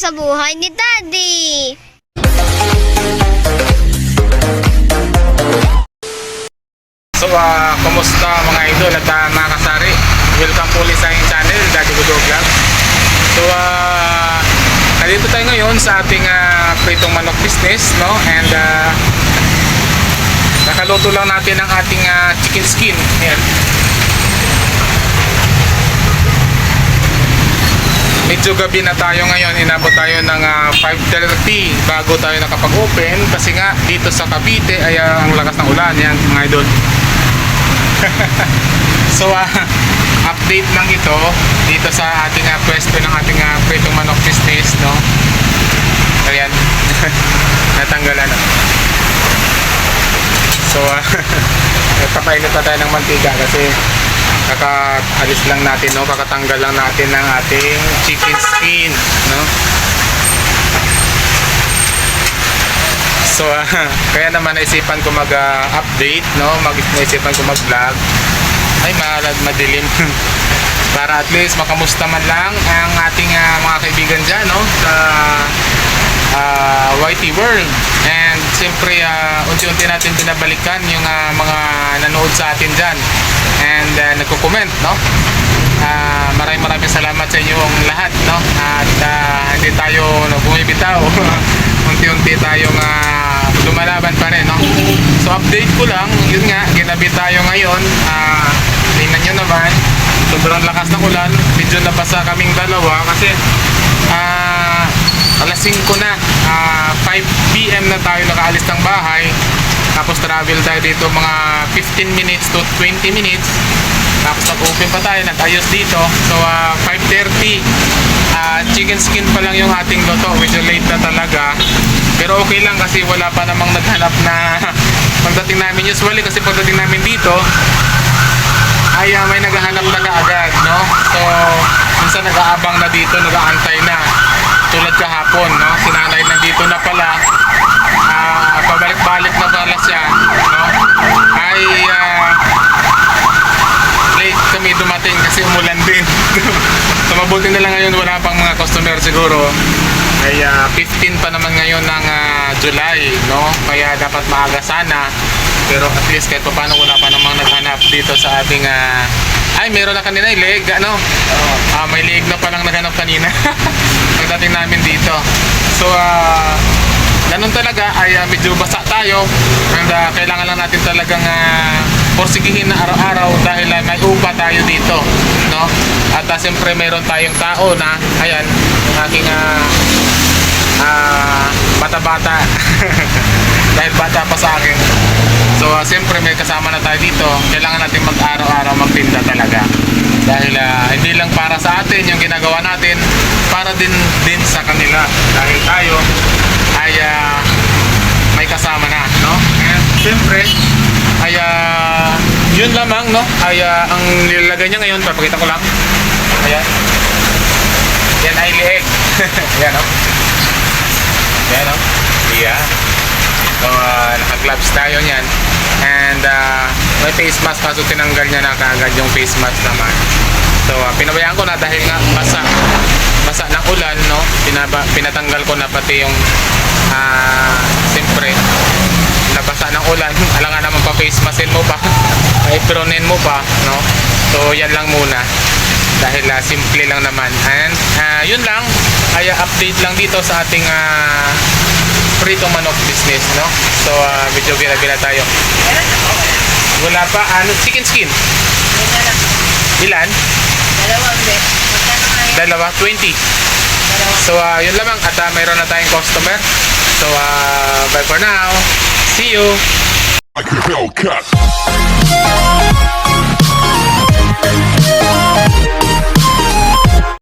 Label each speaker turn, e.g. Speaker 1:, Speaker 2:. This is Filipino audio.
Speaker 1: sa buhay ni Daddy.
Speaker 2: So, ah, kumusta mga idol at ah, mga kasari? Welcome po ulit sa aking channel, Daddy Gudo Vlog. So, ah, nandito tayo ngayon sa ating ah, pritong manok business, no? And, ah, nakaluto lang natin ang ating ah, chicken skin. Ayan. Medyo gabi na tayo ngayon, inabot tayo ng ah, 5.30 bago tayo nakapag-open kasi nga dito sa Cavite ay ah, ang lakas ng ulan yan mga idol. so ah, update lang ito dito sa ating ah, pwesto ng ating uh, pritong manok business no. Ayan. Natanggalan na. So ah, papainit pa tayo ng mantika kasi kakaalis lang natin no, kakatanggal lang natin ng ating chicken skin no. So, ah, kaya naman naisipan ko mag-update, no? Mag naisipan ko mag-vlog. Ay, malad madilim. Para at least makamusta man lang ang ating ah, mga kaibigan dyan, no? Sa ah, YT World. And siyempre, ah, unti-unti natin binabalikan yung ah, mga nanood sa atin dyan. And uh, nagko-comment, no? Ah, maraming maraming salamat sa inyong lahat, no? At ah, hindi tayo bumibitaw. Unti-unti tayong ah, lumalaban pa rin, no? So update ko lang, yun nga, ginabi tayo ngayon. Ah, tingnan nyo naman, sobrang lakas ng ulan. Medyo nabasa kaming dalawa kasi ah, alas 5 na, ah, 5 p.m. na tayo nakaalis ng bahay. Tapos travel tayo dito mga 15 minutes to 20 minutes. Tapos nag-open pa tayo, nag-ayos dito. So, ah, 5.30. ah, chicken skin pa lang yung ating luto. Medyo late na talaga. Pero okay lang kasi wala pa namang naghanap na pagdating namin. Usually kasi pagdating namin dito, ay ah, may naghahanap na kaagad, no? So, minsan nag-aabang na dito, nag-aantay kahapon, no? Si nanay nandito na pala. Ah, pabalik-balik na pala siya, no? Ay, ah, late kami dumating kasi umulan din. so mabuti na lang ngayon wala pang mga customer siguro. Ay 15 pa naman ngayon ng ah, July, no? Kaya dapat maaga sana. Pero at least kahit pa paano wala pa namang naghanap dito sa ating ah, ay meron na kanina yung leg, ano? Ah, may leg na palang naghanap kanina. Pagdating namin dito. So ah, ganun talaga ay ah, medyo basa tayo and ah, kailangan lang natin talagang uh, porsigihin na araw-araw dahil ah, may upa tayo dito no at uh, siyempre mayroon tayong tao na ayan yung aking ah, ah, bata-bata dahil bata pa sa akin so ah, siyempre may kasama na tayo dito kailangan natin mag-araw-araw magtinda talaga dahil ah, hindi lang para sa atin yung ginagawa natin para din din sa kanila dahil tayo ay ah, may kasama na, no? And siyempre, ay ah, yun lamang, no? Ay ah, ang nilalagay niya ngayon, papakita ko lang. Ayan. Yan ay lieg. Ayan, no? Ayan, no? Yeah. So, ah, naka-gloves tayo niyan. And ah, may face mask kaso tinanggal niya na kaagad yung face mask naman. So, ah, pinabayaan ko na dahil nga basa. Basa ng ulan, no? Pinaba, pinatanggal ko na pati yung ah, siyempre, nabasa ng ulan. Alangan naman pa face maskin mo pa. Apronin mo pa, no? So, yan lang muna. Dahil ah, simple lang naman. And ah, yun lang. Ay ah, update lang dito sa ating ah, prito manok business, no? So, ah, medyo bila-bila tayo. Wala pa. Ano? Chicken skin. Ilan?
Speaker 3: Yun?
Speaker 2: Dalawa. 20. So, ah, yun lamang. At ah, mayroon na tayong customer. So, ah, bye for now. See you.
Speaker 4: like a Hellcat.